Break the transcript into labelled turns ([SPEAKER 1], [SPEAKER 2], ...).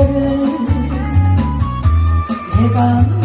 [SPEAKER 1] 너를 내가